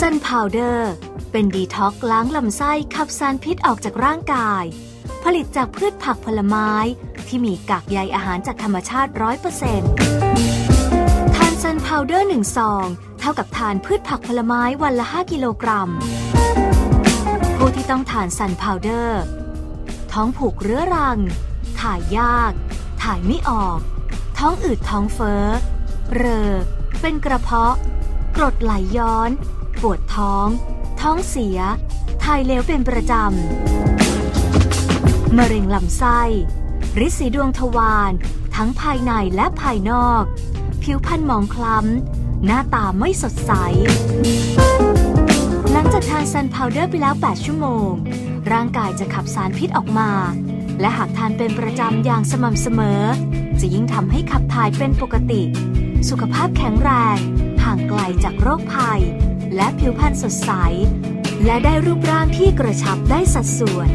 ซันพาวเดอร์ เป็นดีท็อกล้างลำไส้ขับสารพิษออกจากร่างกาย ผลิตจากพืชผักผลไม้ ที่มีกากใยอาหารจากธรรมชาติ100%ทานซันพาวเดอร์1ซอง เท่ากับทานพืชผักผลไม้วันละ 5 กิโลกรัม ผู้ที่ต้องทานซันพาวเดอร์ ท้องผูกเรื้อรัง ถ่ายยาก ถ่ายไม่ออก ท้องอืดท้องเฟ้อ เรอ เป็นกระเพาะ กรดไหลย้อน ปวดท้อง ท้องเสีย ถ่ายเหลวเป็นประจำ มะเร็งลำไส้ริดสีดวงทวาร ทั้งภายในและภายนอก ผิวพรรณหมองคล้ำ หน้าตาไม่สดใส หลังจากทานซันพาวเดอร์ไปแล้ว 8 ชั่วโมง ร่างกายจะขับสารพิษออกมา และหากทานเป็นประจำอย่างสม่ำเสมอ จะยิ่งทำให้ขับถ่ายเป็นปกติ สุขภาพแข็งแรง ห่างไกลจากโรคภัย และผิวพรรณสดใส และได้รูปร่างที่กระชับได้สัดส่วน